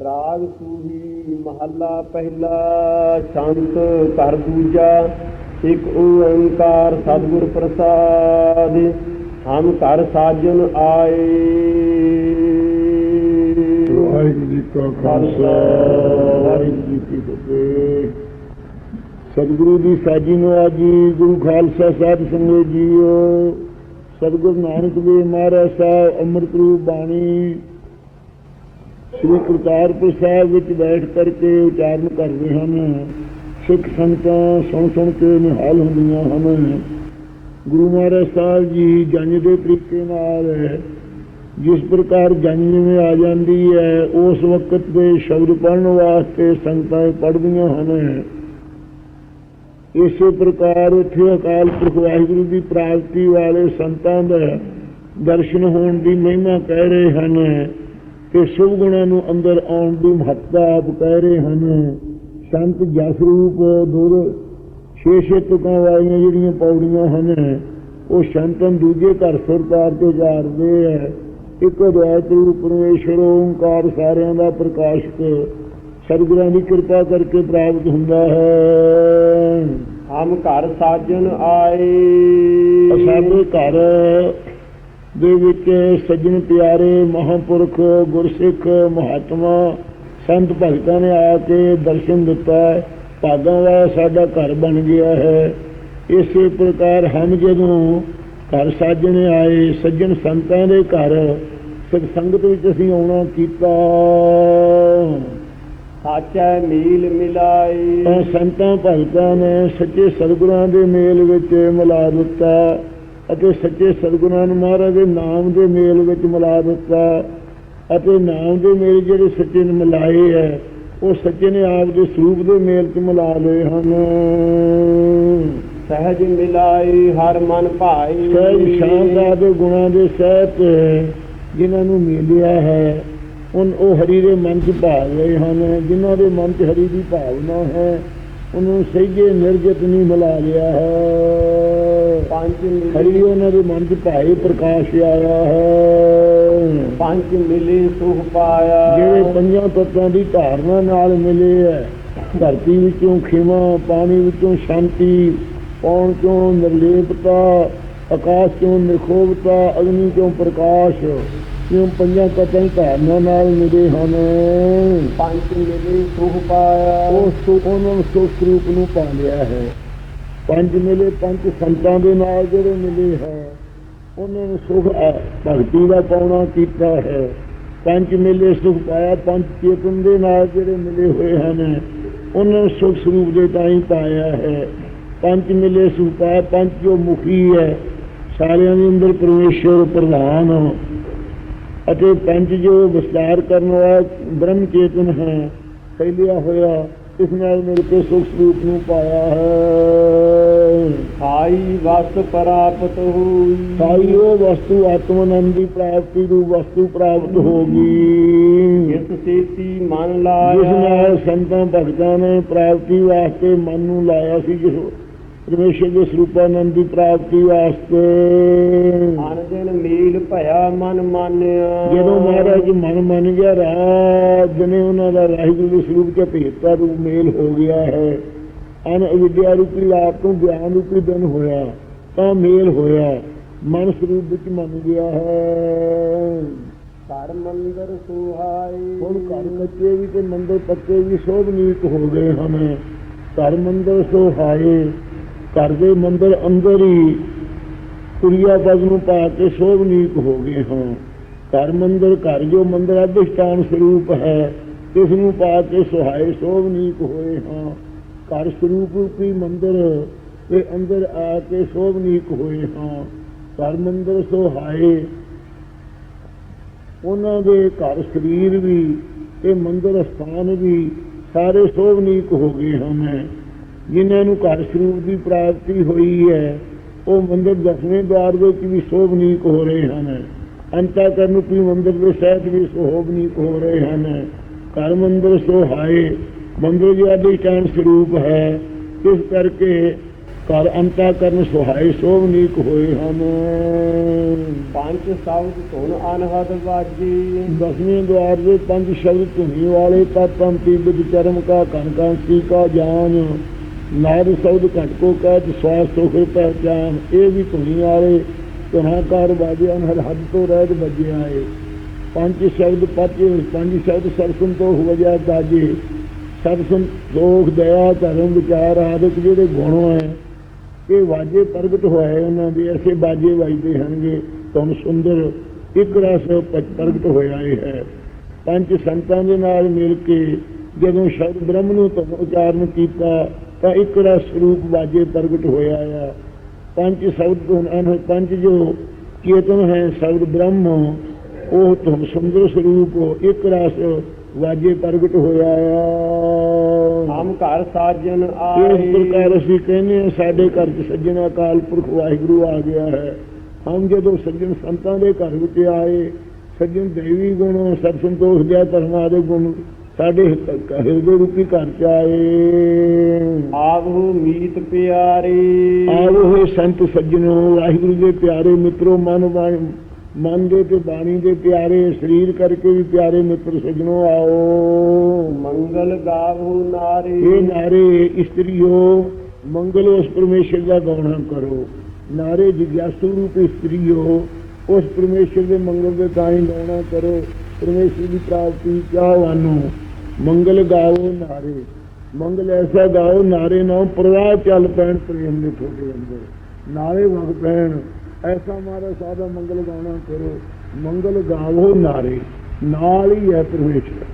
ਰਾਗ ਸੂਹੀ ਮਹੱਲਾ ਪਹਿਲਾ, ਸ਼ਾਂਤ ਘਰ ਦੂਜਾ, ਇੱਕ ਓੰਕਾਰ ਸਤਿਗੁਰ ਪ੍ਰਸਾਦ, ਹਮ ਘਰ ਸਾਜਨ ਆਏ। ਵਾਹਿਗੁਰੂ ਜੀ ਕਾ ਖਾਲਸਾ, ਵਾਹਿਗੁਰੂ ਜੀ ਕੀ ਫਤਿਹ। ਸਤਿਗੁਰੂ ਦੀ ਸਾਜੀ ਨੂੰ ਆਜੀ ਗੁਰੂ ਖਾਲਸਾ ਸਾਹਿਬ ਸੰਗਤ ਜੀਓ, ਸਤਿਗੁਰੂ ਨਾਨਕ ਦੇਵ ਮਹਾਰਾਜ ਸਾਹਿਬ ਅੰਮ੍ਰਿਤ ਰੂਪ ਬਾਣੀ ਸ੍ਰੀ ਕਰਤਾਰਪੁਰ ਸਾਹਿਬ ਵਿੱਚ ਬੈਠ ਕਰਕੇ ਉਚਾਰਨ ਕਰਦੇ ਹਨ। ਸਿੱਖ ਸੰਗਤਾਂ ਸੁਣ ਸੁਣ ਕੇ ਨਿਹਾਲ ਹੁੰਦੀਆਂ ਹਨ। ਗੁਰੂ ਮਹਾਰਾਜ ਸਾਹਿਬ ਜੀ ਜੰਜ ਦੇ ਤਰੀਕੇ ਨਾਲ ਜਿਸ ਪ੍ਰਕਾਰ ਜੰਜ ਜਿਵੇਂ ਆ ਜਾਂਦੀ ਹੈ, ਉਸ ਵਕਤ ਦੇ ਸ਼ਬਦ ਪੜ੍ਹਨ ਵਾਸਤੇ ਸੰਗਤਾਂ ਪੜ੍ਹਦੀਆਂ ਹਨ। ਇਸੇ ਪ੍ਰਕਾਰ ਇੱਥੇ ਅਕਾਲ ਪੁਰਖ ਵਾਹਿਗੁਰੂ ਦੀ ਪ੍ਰਾਪਤੀ ਵਾਲੇ ਸੰਤਾਂ ਦਾ ਦਰਸ਼ਨ ਹੋਣ ਦੀ ਮਹਿਮਾ ਕਹਿ ਰਹੇ ਹਨ। ਤੇ ਸ਼ੁਭ ਗੁਣਾਂ ਨੂੰ ਅੰਦਰ ਆਉਣ ਦੀ ਮਹੱਤਤਾ ਆਪ ਕਹਿ ਰਹੇ ਹਨ। ਸੰਤ ਜਸ ਰੂਪ ਦੁਰ ਛੇ ਛੇ ਤੁਕਾਂ ਵਾਲੀਆਂ ਜਿਹੜੀਆਂ ਪੌੜੀਆਂ ਹਨ ਉਹ ਸ਼ੰਤਨ ਦੂਜੇ ਘਰ ਸਰਕਾਰ ਤੇ ਜਾਰਦੇ ਹੈ ਇੱਕ ਅਦਵੈਤ ਰੂਪ ਪਰਮੇਸ਼ਰ ਓੰਕਾਰ ਸਾਰਿਆਂ ਦਾ ਪ੍ਰਕਾਸ਼ਕ ਸਤਿਗੁਰਾਂ ਦੀ ਕਿਰਪਾ ਕਰਕੇ ਪ੍ਰਾਪਤ ਹੁੰਦਾ ਹੈ। ਹਮ ਘਰ ਸਾਜਨ ਆਏ। ਸਾਡੇ ਘਰ ਦੇ ਵਿੱਚ ਸੱਜਣ ਪਿਆਰੇ ਮਹਾਂਪੁਰਖ ਗੁਰਸਿੱਖ ਮਹਾਤਮਾ ਸੰਤ ਭਗਤਾਂ ਨੇ ਆ ਕੇ ਦਰਸ਼ਨ ਦਿੱਤਾ। ਭਾਗਾਂ ਵਾਲਾ ਸਾਡਾ ਘਰ ਬਣ ਗਿਆ ਹੈ। ਇਸੇ ਪ੍ਰਕਾਰ ਹਮ ਜਦੋਂ ਘਰ ਸਾਜਣੇ ਆਏ ਸੱਜਣ ਸੰਤਾਂ ਦੇ ਘਰ ਸਿੱਖ ਸੰਗਤ ਵਿੱਚ ਅਸੀਂ ਆਉਣਾ ਕੀਤਾ। ਸਾਚੈ ਮੀਲ ਮਿਲਾਈ ਸੰਤਾਂ ਭਗਤਾਂ ਨੇ ਸੱਚੇ ਸਤਿਗੁਰਾਂ ਦੇ ਮੇਲ ਵਿੱਚ ਮਿਲਾ ਦਿੱਤਾ। ਅਤੇ ਸੱਚੇ ਸਤਿਗੁਰਾਂ ਨੂੰ ਮਹਾਰਾਜ ਦੇ ਨਾਮ ਦੇ ਮੇਲ ਵਿੱਚ ਮਿਲਾ ਦਿੱਤਾ। ਅਤੇ ਨਾਮ ਦੇ ਮੇਲ ਜਿਹੜੇ ਸੱਚੇ ਨੇ ਮਿਲਾਏ ਹੈ ਉਹ ਸੱਚੇ ਨੇ ਆਪ ਦੇ ਸਰੂਪ ਦੇ ਮੇਲ 'ਚ ਮਿਲਾ ਲਏ ਹਨ। ਸਹਿਜ ਮਿਲਾਈ ਹਰ ਮਨ ਭਾਈ। ਸਹਿਜ ਸ਼ਾਨਦਾਰ ਦੇ ਗੁਣਾਂ ਦੇ ਸਹਿਤ ਜਿਨ੍ਹਾਂ ਨੂੰ ਮਿਲਿਆ ਹੈ ਉਨ ਉਹ ਹਰੀ ਦੇ ਮਨ 'ਚ ਭਾਵ ਰਹੇ ਹਨ। ਜਿਨ੍ਹਾਂ ਦੇ ਮਨ 'ਚ ਹਰੀ ਦੀ ਭਾਵਨਾ ਹੈ ਉਹਨੂੰ ਸਹਿਜੇ ਨਿਰਜਤ ਨਹੀਂ ਮਿਲਾ ਲਿਆ ਹੈ। ਪੰਜ ਹਰੀ ਉਹਨਾਂ ਦੇ ਮਨ 'ਚ ਭਾਈ ਪ੍ਰਕਾਸ਼ ਆਇਆ ਹੈ। ਪੰਜ ਮਿਲੀ ਸੁਖ ਪਾਇਆ। ਜਿਹੜੇ ਪੰਜਾਂ ਤੱਤਾਂ ਦੀ ਧਾਰਨਾ ਨਾਲ ਮਿਲੇ ਹੈ ਧਰਤੀ ਵਿੱਚੋਂ ਖਿਮਾ ਪਾਣੀ ਵਿੱਚੋਂ ਸ਼ਾਂਤੀ ਪੌਣ ਚੋਂ ਨਿਰਲੇਪਤਾ ਆਕਾਸ਼ ਚੋਂ ਨਿਰਖੋਭਤਾ ਅਗਨੀ ਚੋਂ ਪ੍ਰਕਾਸ਼ ਕਿਉਂ ਪੰਜਾਂ ਤੱਤਾਂ ਦੀ ਧਾਰਨਾ ਨਾਲ ਮਿਲੇ ਹਨ। ਪੰਜ ਮਿਲੀ ਸੁਖ ਪਾਇਆ। ਉਸ ਤੋਂ ਉਹਨਾਂ ਨੂੰ ਸੁਖ ਰੂਪ ਨੂੰ ਪਾ ਲਿਆ ਹੈ। ਪੰਜ ਮਿਲੇ, ਪੰਜ ਸੰਤਾਂ ਦੇ ਨਾਲ ਜਿਹੜੇ ਮਿਲੇ ਹੈ, ਉਹਨਾਂ ਨੇ ਸੁਖ ਭਗਤੀ ਦਾ ਪਾਉਣਾ ਕੀਤਾ ਹੈ। ਪੰਜ ਮਿਲੇ ਸੁਖ ਪਾਇਆ, ਪੰਜ ਚੇਤਨ ਦੇ ਨਾਲ ਜਿਹੜੇ ਮਿਲੇ ਹੋਏ ਹਨ, ਉਹਨਾਂ ਨੂੰ ਸੁਖ ਸਰੂਪ ਦੇ ਤਾਈਂ ਪਾਇਆ ਹੈ। ਪੰਜ ਮਿਲੇ ਸੁਖ ਪਾਇਆ, ਪੰਜ ਜੋ ਮੁਖੀ ਹੈ, ਸਾਰਿਆਂ ਦੇ ਅੰਦਰ ਪਰਮੇਸ਼ਰ ਪ੍ਰਧਾਨ ਅਤੇ ਪੰਜ ਜੋ ਵਿਸਤਾਰ ਕਰਨ ਵਾਲਾ ਬ੍ਰਹਮ ਚੇਤਨ ਹੈ, ਫੈਲਿਆ ਹੋਇਆ, ਇਸ ਨਾਲ ਮਿਲ ਕੇ ਸੁਖ ਸਰੂਪ ਨੂੰ ਪਾਇਆ ਹੈ। ਖਾਈ ਵਸ ਪ੍ਰਾਪਤ ਹੋਈ। ਸਾਈ ਉਹ ਵਸਤੂ ਆਤਮਨੰਦ ਦੀ ਪ੍ਰਾਪਤੀ ਨੂੰ ਵਸਤੂ ਪ੍ਰਾਪਤ ਹੋ ਗਈ। ਜਿਸ ਸੇਤੀ ਮਨ ਜਿਸ ਲਾਇਆ ਨਾਲ ਸੰਤਾਂ ਭਗਤਾਂ ਨੇ ਪ੍ਰਾਪਤੀ ਵਾਸਤੇ ਮਨ ਨੂੰ ਲਾਇਆ ਸੀ ਜਿਸ ਪਰਮੇਸ਼ਰ ਦੇ ਸਰੂਪਾਨੰਦ ਦੀ ਪ੍ਰਾਪਤੀ ਵਾਸਤੇ। ਅਨ ਦਿਨ ਮੀਲ ਭਇਆ ਮਨ ਮਾਨਿਆ। ਜਦੋਂ ਮਹਾਰਾਜ ਮਨ ਮੰਨ ਗਿਆ ਰਾਤ ਦਿਨੇ ਉਹਨਾਂ ਦਾ ਵਾਹਿਗੁਰੂ ਦੇ ਸਰੂਪ ਚ ਭੇਟਾ ਰੂਪ ਮੇਲ ਹੋ ਗਿਆ ਹੈ। ਅਨ ਅਵਿਦਿਆ ਰੂਪੀ ਲਾਭ ਤੋਂ ਗਿਆਨ ਰੂਪੀ ਦਿਨ ਹੋਇਆ ਤਾਂ ਮੇਲ ਹੋਇਆ। ਮਨ ਸਰੂਪ ਵਿੱਚ ਮੰਨ ਗਿਆ ਹੈ। ਘਰ ਮੰਦਰ ਸੁਹਾਈ ਹੁਣ ਘਰ ਕੱਚੇ ਵੀ ਤੇ ਮੰਦਰ ਪੱਕੇ ਵੀ ਸੋਭਨੀਕ ਹੋ ਗਏ ਹਨ ਘਰ ਮੰਦਰ ਸੋਹਾਏ ਘਰ ਦੇ ਮੰਦਰ ਅੰਦਰ ਹੀ ਕੁੜੀਆ ਪਦ ਨੂੰ ਪਾ ਕੇ ਸੋਭਨੀਕ ਹੋ ਗਏ ਹਨ ਘਰ ਮੰਦਰ ਘਰ ਜੋ ਮੰਦਰ ਅਧਿਸ਼ਟਾਨ ਸਰੂਪ ਹੈ ਇਸ ਨੂੰ ਪਾ ਕੇ ਸੁਹਾਏ ਸੋਭਨੀਕ ਹੋਏ ਹਾਂ। ਘਰ ਸਰੂਪ ਰੂਪੀ ਮੰਦਰ ਦੇ ਅੰਦਰ ਆ ਕੇ ਸੋਭਨੀਕ ਹੋਏ ਹਾਂ। ਘਰ ਮੰਦਰ ਸੋਹਾਏ। ਉਹਨਾਂ ਦੇ ਘਰ ਸਰੀਰ ਵੀ ਤੇ ਮੰਦਰ ਸਥਾਨ ਵੀ ਸਾਰੇ ਸੋਭਨੀਕ ਹੋ ਗਏ ਹਨ। ਜਿਨ੍ਹਾਂ ਨੂੰ ਘਰ ਸਰੂਪ ਦੀ ਪ੍ਰਾਪਤੀ ਹੋਈ ਹੈ, ਉਹ ਮੰਦਰ ਦਸਵੇਂ ਦਵਾਰ ਵਿੱਚ ਵੀ ਸੋਭਨੀਕ ਹੋ ਰਹੇ ਹਨ। ਅੰਤਾ ਕਰਨ ਰੂਪੀ ਮੰਦਰ ਦੇ ਸਹਿਤ ਵੀ ਸੋਭਨੀਕ ਹੋ ਰਹੇ ਹਨ। ਘਰ ਮੰਦਰ ਸੋਹਾਏ। ਮੰਦਰ ਜੀ ਅਧਿਸ਼ਟਾਨ ਸਰੂਪ ਹੈ ਇਸ ਕਰਕੇ ਘਰ ਅੰਤਾ ਕਰਨ ਸੁਹਾਏ ਸੋਭਨੀਕ ਹੋਏ ਹਨ। ਪੰਜ ਸ਼ਬਦ ਧੁਨ ਅਨਹਦ ਵਾਜੀ। ਦਸਵੇਂ ਦੁਆਰ ਦੇ ਪੰਜ ਸ਼ਬਦ ਧੁਨੀ ਵਾਲੇ ਤਤੰ ਤੀਬਤ ਚਰਮ ਕਾ ਕਨ ਕਾਂਸੀ ਕਾ ਜਾਨ। ਨਾਦ ਸ਼ਬਦ ਘਟ ਕੋ ਕਹਿ ਸਵਾਸ ਸੁਖ ਪਹਿਚਾਨ। ਇਹ ਵੀ ਧੁਨੀ ਵਾਲੇ ਤੁਹਾਕਾਰ ਬਾਜਿਆਂ ਹਰ ਹੱਦ ਤੋਂ ਰਹਿਤ ਵੱਜੇ ਆਏ। ਪੰਜ ਸ਼ਬਦ ਪਤਿ ਪੰਜ ਸ਼ਬਦ ਸਰਸਨ ਤੋਂ ਵਜਿਆ ਦਾਜੇ। ਸਭ ਸੰਤੋਖ ਦਇਆ, ਧਰਮ, ਵਿਚਾਰ ਆਦਿਕ ਜਿਹੜੇ ਗੁਣ ਹੈ, ਇਹ ਵਾਜੇ ਪ੍ਰਗਟ ਹੋਏ ਉਹਨਾਂ ਦੇ, ਐਸੇ ਬਾਜੇ ਵਜਦੇ ਹਨਗੇ ਤੁਮ ਸੁੰਦਰ ਇੱਕ ਰਸ ਪ੍ਰਗਟ ਹੋਇਆ ਇਹ ਹੈ। ਪੰਜ ਸੰਤਾਂ ਦੇ ਨਾਲ ਮਿਲ ਕੇ ਜਦੋਂ ਸ਼ਬਦ ਬ੍ਰਹਮ ਨੂੰ ਤੁਮ ਉਚਾਰਨ ਕੀਤਾ, ਤਾਂ ਇੱਕ ਰਸ ਸਰੂਪ ਵਾਜੇ ਪ੍ਰਗਟ ਹੋਇਆ ਆ। ਪੰਜ ਸ਼ਬਦ ਤੋਂ ਪੰਜ ਜੋ ਚੇਤਨ ਹੈ, ਸ਼ਬਦ ਬ੍ਰਹਮ, ਉਹ ਤੁਮ ਸੁੰਦਰ ਸਰੂਪ, ਇੱਕ ਰਸ ਵਾਜੇ ਪ੍ਰਗਟ ਹੋਇਆ ਆ। ਹਮ ਘਰ ਸਾਜਨ ਇਸ ਆਏ। ਪ੍ਰਕਾਰ ਅਸੀਂ ਕਹਿੰਦੇ ਹਾਂ ਸਾਡੇ ਘਰ 'ਚ ਸੱਜਣਾ ਅਕਾਲ ਪੁਰਖ ਵਾਹਿਗੁਰੂ ਆ ਗਿਆ ਹੈ। ਹਮ ਜਦੋਂ ਸੱਜਣ ਸੰਤਾਂ ਦੇ ਘਰ ਵਿੱਚ ਆਏ ਸੱਜਣ ਦੇਵੀ ਗੁਣ ਸਤ ਸੰਤੋਖ ਦੇ ਧਰਮਾਂ ਦੇ ਗੁਣ ਸਾਡੇ ਹਿਰਦੇ ਰੂਪੀ ਘਰ 'ਚ ਆਏ। ਆਵਹੁ ਮੀਤ ਪਿਆਰੇ। ਆਵੋ ਸੰਤ ਸੱਜਣੋ ਵਾਹਿਗੁਰੂ ਦੇ ਪਿਆਰੇ ਮਿੱਤਰੋ ਮਨ ਬਾਣੀ ਮਨ ਦੇ ਤੇ ਬਾਣੀ ਦੇ ਪਿਆਰੇ ਸਰੀਰ ਕਰਕੇ ਵੀ ਪਿਆਰੇ ਮਿੱਤਰ ਸੱਜਣੋ ਆਓ। ਮੰਗਲ ਗਾਵਹੁ ਨਾਰੇ। ਇਹ ਨਾਰੇ ਇਸਤਰੀਓ ਮੰਗਲ ਉਸ ਪਰਮੇਸ਼ਰ ਦਾ ਗਾਉਣਾ ਕਰੋ। ਨਾਰੇ ਜਿਗਿਆਸੂ ਰੂਪ ਇਸਤਰੀਓ ਉਸ ਪਰਮੇਸ਼ਰ ਦੇ ਮੰਗਲ ਦੇ ਤਾਂ ਹੀ ਗਾਉਣਾ ਕਰੋ। ਪਰਮੇਸ਼ਰ ਦੀ ਪ੍ਰਾਪਤੀ ਚਾਹਵਾਨੋ ਮੰਗਲ ਗਾਓ ਨਾਰੇ। ਮੰਗਲ ਐਸਾ ਗਾਓ ਨਾਰੇ ਨਾ ਪ੍ਰਵਾਹ ਚੱਲ ਪੈਣ ਪ੍ਰੇਮ ਦੇ ਤੁਹਾਡੇ ਅੰਦਰ। ਨਾਰੇ ਵਗ ਪੈਣ। ਐਸਾ ਮਾਰਾ ਸਾਦਾ ਮੰਗਲ ਗਾਉਣਾ ਕਰੋ। ਮੰਗਲ ਗਾਵੋ ਨਾਰੇ ਨਾਲ ਹੀ ਹੈ ਪਰਮੇਸ਼ਰ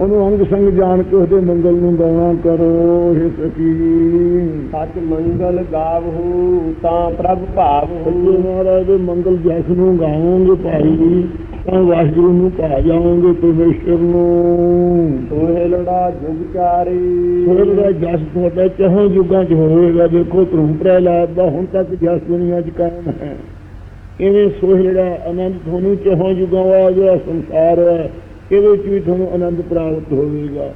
ਉਹਨੂੰ ਅੰਗ ਸੰਗ ਜਾਣ ਕੇ ਉਹਦੇ ਮੰਗਲ ਨੂੰ ਗਾਉਣਾ ਕਰੋ ਇਹ ਸਕੀ ਸੱਚ ਮੰਗਲ ਗਾਵਹੁ ਤਾਂ ਪ੍ਰਭ ਸੱਚੇ ਭਾਵਹੁ ਮਹਾਰਾਜ ਦੇ ਮੰਗਲ ਜਸ ਨੂੰ ਗਾਵੋਗੇ ਭਾਈ ਤਾਂ ਵਾਹਿਗੁਰੂ ਨੂੰ ਪਾ ਜਾਓਗੇ ਪਰਮੇਸ਼ਰ ਨੂੰ। ਸੋਹੇ ਲੜਾ ਜੁਗ ਚਾਰੇ। ਫਿਰ ਦਾ ਜਸ ਤੁਹਾਡਾ ਚਾਹੋਂ ਯੁੱਗਾਂ 'ਚ ਹੋਵੇਗਾ। ਦੇਖੋ ਧਰਮ ਪ੍ਰਹਿਲਾਦ ਦਾ ਹੁਣ ਤੱਕ ਜਸ ਦੁਨੀਆ 'ਚ ਕਾਇਮ ਹੈ। ਇਵੇਂ ਸੋਹਿੜਾ ਆਨੰਦ ਤੁਹਾਨੂੰ ਚਾਹੋਂ ਯੁੱਗਾਂ ਵਾਲਾ ਜਿਹੜਾ ਸੰਸਾਰ ਹੈ ਇਹਦੇ ਵਿੱਚ ਵੀ ਤੁਹਾਨੂੰ ਆਨੰਦ ਪ੍ਰਾਪਤ ਹੋਵੇਗਾ?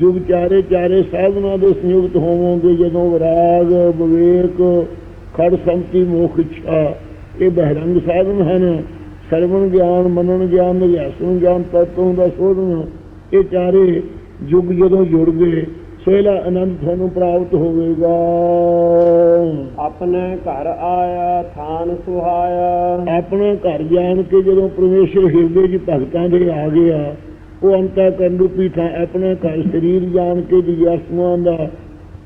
ਯੁਗ ਚਾਰੇ ਚਾਰੇ ਸਾਧਨਾਂ ਦੇ ਸੰਯੁਕਤ ਹੋਵੋਗੇ, ਜਦੋਂ ਵਿਰਾਗ, ਵਿਵੇਕ, ਖੜ ਸੰਤੀ, ਮੋਖ, ਇੱਛਾ, ਇਹ ਬਹਿਰੰਗ ਸਾਧਨ ਹਨ। ਸਰਵਣ ਗਿਆਨ ਮਨਨ ਗਿਆਨ ਨਿਗਿਆਸਨ ਗਿਆਨ, ਤਤੋਂ ਦਾ ਸੋਧਨ, ਇਹ ਚਾਰੇ ਯੁਗ ਜਦੋਂ ਜੁੜ ਗਏ ਸੋਹਿਲਾ ਆਨੰਦ ਤੁਹਾਨੂੰ ਪ੍ਰਾਪਤ ਹੋਵੇਗਾ। ਆਪਣੇ ਘਰ ਆਇਆ ਥਾਨ ਸੁਹਾਇਆ। ਆਪਣਾ ਘਰ ਜਾਣ ਕੇ ਜਦੋਂ ਪਰਮੇਸ਼ਰ ਹਿਰਦੇ 'ਚ ਭਗਤਾਂ ਦੇ ਆ ਗਿਆ ਉਹ ਅੰਤਾ ਰੂਪੀ ਥਾਂ ਆਪਣਾ ਘਰ ਸਰੀਰ ਜਾਣ ਕੇ ਜਿਗਿਆਸੂਆਂ ਦਾ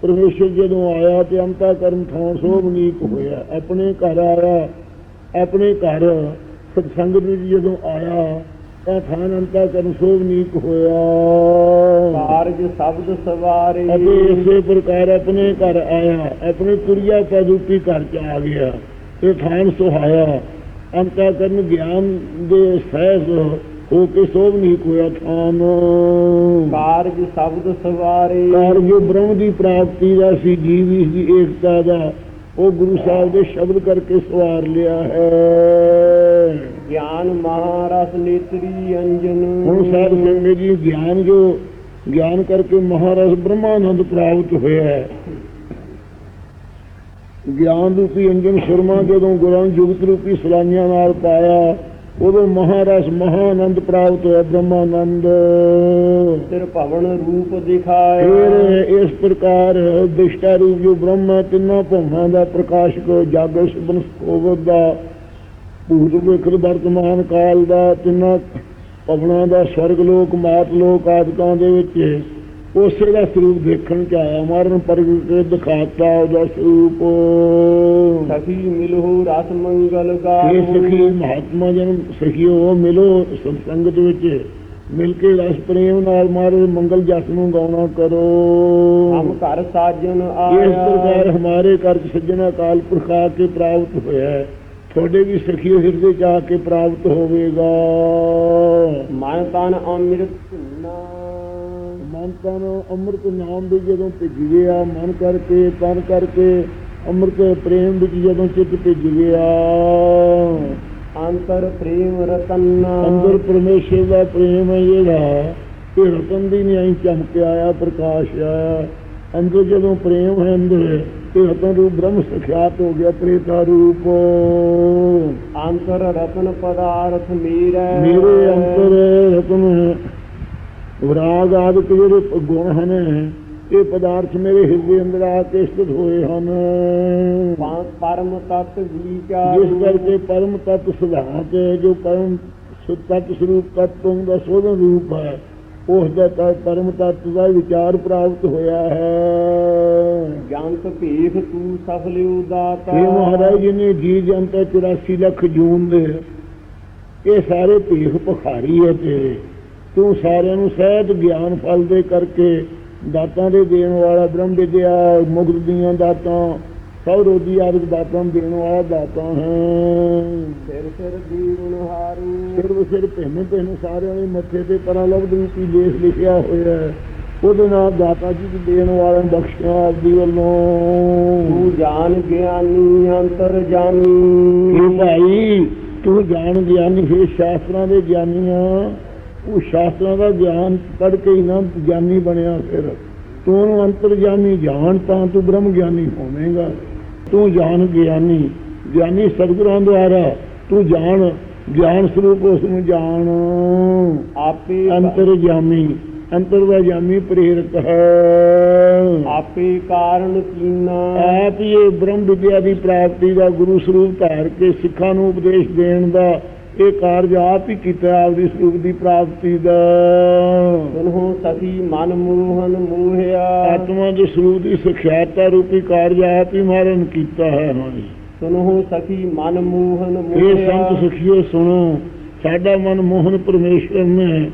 ਪਰਮੇਸ਼ਰ ਜਦੋਂ ਆਇਆ ਤੇ ਅੰਤਾ ਕਰਨ ਥਾਂ ਸੋਭਨੀਕ ਹੋਇਆ। ਆਪਣੇ ਘਰ ਆਇਆ ਆਪਣੇ ਘਰ ਸਤਸੰਗ ਵਿੱਚ ਜਦੋਂ ਆਇਆ ਤਾਂ ਥਾਂ ਅੰਤਾ ਕਰਨ ਸੋਭਨੀਕ ਹੋਇਆ। ਕਾਰਜ ਸ਼ਬਦ ਸਵਾਰੇ। ਅਤੇ ਇਸੇ ਪ੍ਰਕਾਰ ਆਪਣੇ ਘਰ ਆਇਆ ਆਪਣੇ ਕੁੜੀਆ ਪਦੂਪੀ ਘਰ ਚ ਆ ਗਿਆ ਤੇ ਥਾਨ ਸੁਹਾਇਆ। ਅੰਤਾ ਕਰਨ ਗਿਆਨ ਦੇ ਸਹਿਜ ਹੋ ਕੇ ਸੋਭ ਨਹੀਂ ਕੋਇਆ ਥਾਨ ਕਾਰਜ ਸ਼ਬਦ ਸਵਾਰੇ। ਕਾਰਜ ਬ੍ਰਹਮ ਦੀ ਪ੍ਰਾਪਤੀ ਦਾ ਸੀ ਜੀਵ ਦੀ ਏਕਤਾ ਦਾ। ਉਹ ਗੁਰੂ ਸਾਹਿਬ ਦੇ ਸ਼ਬਦ ਕਰਕੇ ਸਵਾਰ ਲਿਆ ਹੈ। ਗਿਆਨ ਮਹਾਰਸ ਨੇਤਰੀ ਅੰਜਨ। ਹੁਣ ਸਾਧ ਸੰਗਤ ਜੀ ਗਿਆਨ ਜੋ ਗਿਆਨ ਕਰਕੇ ਮਹਾਰਸ ਬ੍ਰਹਮਾਨੰਦ ਪ੍ਰਾਪਤ ਹੋਇਆ ਹੈ। ਗਿਆਨ ਰੂਪੀ ਅੰਜਨ ਸ਼ਰਮਾ ਜਦੋਂ ਗੁਰਾਂ ਜੁਗਤ ਰੂਪੀ ਸਲਾਈਆਂ ਨਾਲ ਪਾਇਆ ਉਦੋਂ ਮਹਾਰਸ ਮਹਾਨੰਦ ਪ੍ਰਾਪਤ ਹੋਇਆ ਬ੍ਰਹਮਾਨੰਦ ਸਿਰ ਭਵਨ ਰੂਪ ਦਿਖਾਇਆ। ਫਿਰ ਇਸ ਪ੍ਰਕਾਰ ਦਿਸ਼ਟਾ ਰੂਪ ਜੋ ਬ੍ਰਹਮ ਤਿੰਨਾਂ ਭਵਨਾਂ ਦਾ ਪ੍ਰਕਾਸ਼ਕ ਜਾਗਰ ਸੁਬਨ ਕੋਵਦ ਦਾ ਭੂਤ ਵਿਖਰ ਵਰਤਮਾਨ ਕਾਲ ਦਾ ਤਿੰਨਾਂ ਭਵਨਾਂ ਦਾ ਸਵਰਗ ਲੋਕ ਮਾਤ ਲੋਕ ਆਦਿਕਾਂ ਦੇ ਵਿੱਚ ਉਸੇ ਦਾ ਸਰੂਪ ਦੇਖਣ ਚ ਆਇਆ। ਮਰਨ ਪ੍ਰਗਟ ਕੇ ਦਿਖਾਤਾ ਉਹਦਾ ਸਰੂਪ। ਸਖੀ ਮਿਲਹੁ ਰਸ ਮੰਗਲ ਇਹ ਗਾਵਹੁ ਸਖੀ ਮਹਾਤਮਾ ਜਨ ਸਖੀਓ ਮਿਲੋ ਸੰਸੰਗਤ ਵਿੱਚ। ਮਿਲ ਕੇ ਰਸ ਪ੍ਰੇਮ ਨਾਲ ਮਾਰੇ ਮੰਗਲ ਜਸ ਨੂੰ ਗਾਉਣਾ ਕਰੋ। ਹਮ ਘਰ ਸਾਜਨ ਇਸ ਪ੍ਰਕਾਰ ਆਇਆ ਹਮਾਰੇ ਘਰ ਚ ਸੱਜਣਾ ਕਾਲ ਪੁਰਖ ਆ ਕੇ ਪ੍ਰਾਪਤ ਹੋਇਆ ਤੁਹਾਡੇ ਵੀ ਸਖੀਓ ਹਿਰਦੇ ਚ ਆ ਕੇ ਪ੍ਰਾਪਤ ਹੋਵੇਗਾ। ਮਨ ਤਨ ਅੰਮ੍ਰਿਤ ਧੁਨਾ ਮਨ ਤਨ ਅੰਮ੍ਰਿਤ ਨਾਮ ਦੇ ਜਦੋਂ ਭਿੱਜ ਗਿਆ ਮਨ ਕਰਕੇ ਤਨ ਕਰਕੇ ਅੰਮ੍ਰਿਤ ਪ੍ਰੇਮ ਵਿੱਚ ਜਦੋਂ ਚਿੱਤ ਭਿੱਜ ਗਿਆ। ਅੰਤਰ ਪ੍ਰੇਮ ਰਤਨ। ਅੰਦਰ ਪਰਮੇਸ਼ਰ ਦਾ ਪ੍ਰੇਮ ਹੈ ਜਿਹੜਾ ਇਹ ਰਤਨ ਦੀ ਨਹੀਂ ਆਈ ਚਮਕ ਆਇਆ ਪ੍ਰਕਾਸ਼ ਆਇਆ। ਅੰਦਰ ਜਦੋਂ ਪ੍ਰੇਮ ਹੈ ਅੰਦਰ ਤੇ ਰਤਨ ਰੂਪ ਬ੍ਰਹਮ ਸਖਿਆਤ ਹੋ ਗਿਆ ਪ੍ਰੇਤਾ ਰੂਪ। ਅੰਤਰ ਰਤਨ ਪਦਾਰਥ ਮੀਰੈ। ਮੇਰੇ ਵਿਰਾਗ ਆਦਿਕ ਜਿਹੜੇ ਗੁਣ ਹਨ ਇਹ ਪਦਾਰਥ ਮੇਰੇ ਹਿਰਦੇ ਅੰਦਰ ਆ ਕੇ ਸਥਿਤ ਹੋਏ ਹਨ। ਪਰਮ ਤਤ ਵਿਚਾਰ ਜਿਸ ਕਰਕੇ ਪਰਮ ਤਤ ਸਿਧਾਂਤ ਜੋ ਪਰਮ ਸ- ਤਤ ਸਰੂਪ ਤਤਵ ਦਾ ਸੋਧਨ ਰੂਪ ਹੈ ਉਸ ਦਾ ਤ- ਪਰਮ ਤਤ ਦਾ ਵਿਚਾਰ ਪ੍ਰਾਪਤ ਹੋਇਆ ਹੈ। ਜੰਤ ਭੀਖ ਤੂੰ ਸਫਲਿਉ ਦਾਤਾ। ਇਹ ਮਹਾਰਾਜ ਜੀ ਨੇ ਜੀ ਜੰਤ 84 ਲੱਖ ਜੂਨ ਦੇ ਇਹ ਸਾਰੇ ਭੀਖ ਭਖਾਰੀ ਹੈ ਤੇਰੇ। ਤੂੰ ਸਾਰਿਆਂ ਨੂੰ ਸਹਿਤ ਗਿਆਨ ਫਲ ਦੇ ਕਰਕੇ ਦਾਤਾਂ ਦੇ ਦੇਣ ਵਾਲਾ ਬ੍ਰਹਮ ਵਿਦਿਆ ਮੁਕਤ ਦੀਆਂ ਦਾਤਾਂ ਸਭ ਰੋਜੀ ਆਦਿਕ ਦਾਤਾਂ ਦੇਣ ਵਾਲਾ ਦਾਤਾ ਹੈ। ਸਿਰ ਸਿਰ ਦੀਵਨ ਹਾਰੂ ਸਿਰ ਸਿਰ ਭਿੰਨ ਭਿੰਨ ਸਾਰਿਆਂ ਦੇ ਮੱਥੇ ਤੇ ਪਰਲਬਧ ਰੂਪੀ ਲੇਖ ਲਿਖਿਆ ਹੋਇਆ ਹੈ। ਉਹਦੇ ਨਾਲ ਦਾਤਾ ਜੀ ਦੀ ਦੇਣ ਵਾਲੇ ਬਖਸ਼ਿਆ ਆਪਦੀ ਵੱਲੋਂ। ਤੂੰ ਜਾਣ ਗਿਆਨੀ ਅੰਤਰ ਜਾਨੀ। ਭਾਈ ਤੂੰ ਜਾਣ ਗਿਆਨੀ ਫੇ ਸ਼ਾਸਤਰਾਂ ਦੇ ਗਿਆਨੀਆਂ ਉਹ ਸ਼ਾਸਤਰਾਂ ਦਾ ਗਿਆਨ ਪੜ੍ਹ ਕੇ ਹੀ ਨਾ ਗਿਆਨੀ ਬਣਿਆ ਫਿਰ। ਤੂੰ ਉਹਨੂੰ ਅੰਤਰਜਾਮੀ ਜਾਣ ਤਾਂ ਤੂੰ ਬ੍ਰਹਮ ਗਿਆਨੀ ਹੋਵੇਂਗਾ। ਤੂੰ ਜਾਣ ਗਿਆਨੀ। ਗਿਆਨੀ ਸਤਿਗੁਰਾਂ ਦੁਆਰਾ ਤੂੰ ਜਾਣ। ਗਿਆਨ ਸਰੂਪ ਉਸ ਨੂੰ ਜਾਣ। ਆਪੇ ਅੰਤਰਜਾਮੀ ਅੰਤਰ ਦਾ ਜਾਮੀ ਪ੍ਰੇਰਕ ਹੈ। ਆਪੇ ਕਾਰਨ ਕੀਨਾ। ਆਪ ਇਹ ਬ੍ਰਹਮ ਵਿਦਿਆ ਦੀ ਪ੍ਰਾਪਤੀ ਦਾ ਗੁਰੂ ਸਰੂਪ ਧਾਰ ਕੇ ਸਿੱਖਾਂ ਨੂੰ ਉਪਦੇਸ਼ ਦੇਣ ਦਾ ਇਹ ਕਾਰਜ ਆਪ ਹੀ ਕੀਤਾ ਆਪਦੀ ਸਰੂਪ ਦੀ ਪ੍ਰਾਪਤੀ ਦਾ। ਸੁਨਹੁ ਸਖੀ ਮਨ ਮੋਹਨ ਮੋਹਿਆ। ਆਤਮਾ ਦੇ ਸਰੂਪ ਦੀ ਸਿਖਿਆਤਾ ਰੂਪੀ ਕਾਰਜ ਆਪ ਹੀ ਮਹਾਰਾਜ ਨੇ ਕੀਤਾ ਹੈ ਹਾਂਜੀ ਸੁਨਹੁ ਸਖੀ ਮਨ ਮੋਹਨ ਇਹ ਸੰਤ ਮੋਹਿਆ ਸੁਖੀਓ ਸੁਣੋ ਸਾਡਾ ਮਨ ਮੋਹਨ ਪਰਮੇਸ਼ਵਰ ਨੇ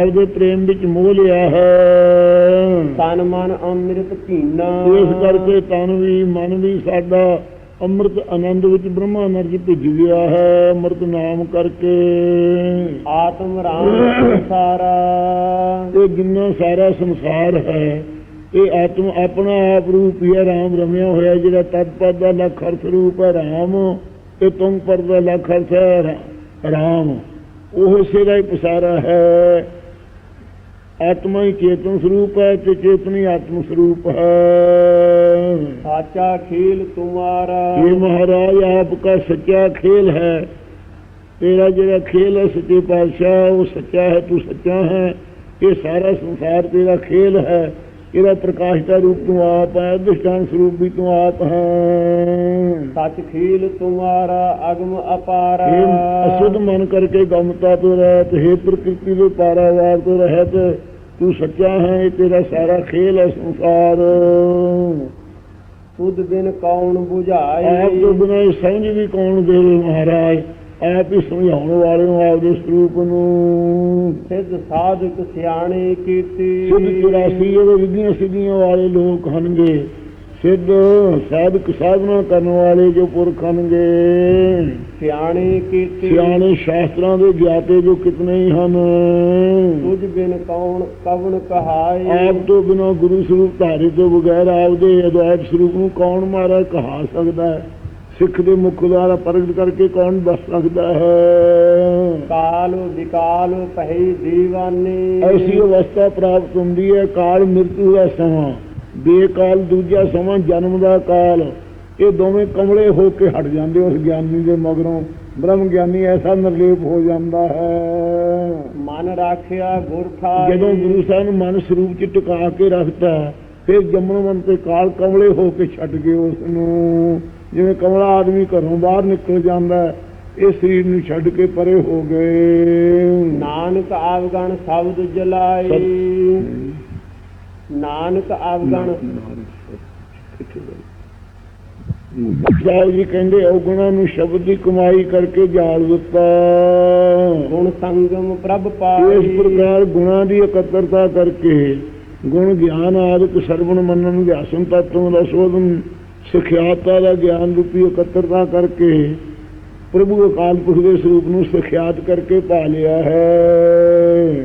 ਆਪਦੇ ਪ੍ਰੇਮ ਵਿੱਚ ਮੋਹ ਲਿਆ ਹੈ। ਤਨ ਮਨ ਅੰਮ੍ਰਿਤ ਪੀਨਾ ਇਸ ਕਰਕੇ ਤਨ ਵੀ ਮਨ ਵੀ ਸਾਡਾ ਅੰਮ੍ਰਿਤ ਆਨੰਦ ਵਿੱਚ ਬ੍ਰਹਮਾਨੰਦ ਚ ਭਿੱਜ ਗਿਆ ਹੈ ਅੰਮ੍ਰਿਤ ਨਾਮ ਕਰਕੇ। ਆਤਮ ਰਾਮ ਸੰਸਾਰਾ। ਇਹ ਜਿੰਨਾ ਸਾਰਾ ਸੰਸਾਰ ਹੈ ਇਹ ਆਤਮ ਆਪਣਾ ਆਪ ਰੂਪ ਹੀ ਹੈ ਰਾਮ ਰਮਿਆ ਹੋਇਆ ਜਿਹੜਾ ਤਤ ਪਦ ਦਾ ਲੱਖ ਅਰਥ ਰੂਪ ਹੈ ਰਾਮ। ਇਹ ਤੁਮ ਪਦ ਦਾ ਲੱਖ ਅਰਥ ਹੈ ਰਾਮ। ਉਹ ਸਿਰਾ ਹੀ ਪਸਾਰਾ ਹੈ। ਆਤਮਾ ਹੀ ਚੇਤਨ ਸਰੂਪ ਹੈ ਤੇ ਚੇਤਨ ਹੀ ਆਤਮ ਸਰੂਪ ਹੈ। ਸਾਚਾ ਖੇਲ ਤੁਮਾਰਾ। ਇਹ ਮਹਾਰਾਜ ਆਪਕਾ ਸੱਚਾ ਖੇਲ ਹੈ। ਤੇਰਾ ਜਿਹੜਾ ਖੇਲ ਹੈ ਸੱਚੇ ਪਾਤਸ਼ਾਹ ਉਹ ਸੱਚਾ ਹੈ ਤੂੰ ਸੱਚਾ ਹੈ। ਇਹ ਸਾਰਾ ਸੰਸਾਰ ਤੇਰਾ ਖੇਲ ਹੈ। ਇਹਦਾ ਪ੍ਰਕਾਸ਼ ਦਾ ਰੂਪ ਤੂੰ ਆਪ ਹੈ ਅਧਿਸ਼ਟਾਨ ਸਰੂਪ ਵੀ ਤੂੰ ਆਪ ਹੈ। ਸੱਚ ਖੇਲ ਤੁਮਾਰਾ ਅਗਮ ਅਪਾਰਾ। ਅਸੁੱਧ ਮਨ ਕਰਕੇ ਗਮਤਾ ਤੋਂ ਰਹਿਤ ਹੈ ਪ੍ਰਕਿਰਤੀ ਦੇ ਪਾਰਾਵਾਰ ਤੋਂ ਰਹਿਤ ਤੂੰ ਸੱਚਾ ਹੈ ਇਹ ਤੇਰਾ ਸਾਰਾ ਖੇਲ ਹੈ ਸੰਸਾਰ। ਸੁਧ ਬਿਨ ਕੌਣ 부ਝਾਏ ਆਪ ਤੋਂ ਬਿਨਾਂ ਇਹ ਸਮਝ ਵੀ ਕੌਣ ਦੇਵੇ ਮਹਾਰਾਜ? ਆਪ ਹੀ ਸਮਝਾਉਣ ਵਾਲੇ ਨੂੰ ਆਪਦੇ ਸਰੂਪ ਨੂੰ। ਸਿੱਧ ਸਾਧਕ ਸਿਆਣੇ ਕੀਤੇ। ਸਿੱਧ 84 ਜਿਹੜੇ ਵਿਧੀਆਂ ਸਿੱਧੀਆਂ ਵਾਲੇ ਲੋਕ ਹਨਗੇ ਸਿੱਧ ਸਾਧਕ ਸਾਧਨਾ ਕਰਨ ਵਾਲੇ ਜੋ ਪੁਰਖ ਹਨਗੇ ਸਿਆਣੇ ਕੀਤੇ ਸਿਆਣੇ ਸ਼ਾਸਤਰਾਂ ਦੇ ਗਿਆਤੇ ਜੋ ਕਿਤਨੇ ਹੀ ਹਨ। ਤੁਝ ਬਿਨ ਕੌਣ ਕਵਣ ਕਹਾਏ। ਆਪ ਤੋਂ ਬਿਨਾਂ ਗੁਰੂ ਸਰੂਪ ਧਾਰੇ ਤੋਂ ਬਗੈਰ ਆਪਦੇ ਅਦਵੈਤ ਸਰੂਪ ਨੂੰ ਕੌਣ ਮਾਰਾ ਕਹਾ ਸਕਦਾ ਹੈ? ਸਿੱਖ ਦੇ ਮੁਖ ਦੁਆਰਾ ਪ੍ਰਗਟ ਕਰਕੇ ਕੌਣ ਦੱਸ ਸਕਦਾ ਹੈ? ਕਾਲ ਵਿਕਾਲ ਪਹਿ ਦੀਵਾਨੇ। ਐਸੀ ਅਵਸਥਾ ਪ੍ਰਾਪਤ ਹੁੰਦੀ ਹੈ ਕਾਲ ਮਿਰਤੂ ਦਾ ਸਮਾਂ। ਬੇਕਾਲ ਦੂਜਾ ਸਮਾਂ ਜਨਮ ਦਾ ਕਾਲ। ਇਹ ਦੋਵੇਂ ਕਮਲੇ ਹੋ ਕੇ ਹਟ ਜਾਂਦੇ ਉਸ ਗਿਆਨੀ ਦੇ ਮਗਰੋਂ। ਬ੍ਰਹਮ ਗਿਆਨੀ ਐਸਾ ਨਿਰਲੇਪ ਹੋ ਜਾਂਦਾ ਹੈ। ਮਨ ਰਾਖਿਆ ਗੁਰ ਠਾਈ ਜਦੋਂ ਗੁਰੂ ਸਾਹਿਬ ਨੂੰ ਮਨ ਸਰੂਪ ਚ ਟਿਕਾ ਕੇ ਰੱਖਤਾ ਫਿਰ ਜੰਮਣ ਮਨ ਤੇ ਕਾਲ ਕਮਲੇ ਹੋ ਕੇ ਛੱਡ ਗਏ ਉਸ ਨੂੰ ਜਿਵੇਂ ਕਮਲਾ ਆਦਮੀ ਘਰੋਂ ਬਾਹਰ ਨਿਕਲ ਜਾਂਦਾ ਇਹ ਸਰੀਰ ਨੂੰ ਛੱਡ ਕੇ ਪਰੇ ਹੋ ਗਏ। ਨਾਨਕ ਆਵਗਣ ਸ਼ਬਦ ਜਲਾਏ ਨਾਨਕ ਆਵਗਣ। ਸਾਹਿਬ ਜੀ ਕਹਿੰਦੇ ਔਗੁਣਾਂ ਨੂੰ ਸ਼ਬਦ ਦੀ ਕਮਾਈ ਕਰਕੇ ਜਾਲ ਦਿੱਤਾ। ਗੁਣ ਸੰਗਮ ਪ੍ਰਭ ਇਸ ਪਾਈ ਪ੍ਰਕਾਰ ਗੁਣਾਂ ਦੀ ਇਕੱਤਰਤਾ ਕਰਕੇ ਗੁਣ ਗਿਆਨ ਆਦਿਕ ਸਰਵਣ ਮੰਨਣ ਵਿਆਸਨ ਤਤਵ ਦਾ ਸੋਧਨ ਸਿਖਿਆਤਾ ਦਾ ਗਿਆਨ ਰੂਪੀ ਇਕੱਤਰਤਾ ਕਰਕੇ ਪ੍ਰਭੂ ਅਕਾਲ ਪੁਰਖ ਦੇ ਸਰੂਪ ਨੂੰ ਸਿਖਿਆਤ ਕਰਕੇ ਪਾ ਲਿਆ ਹੈ।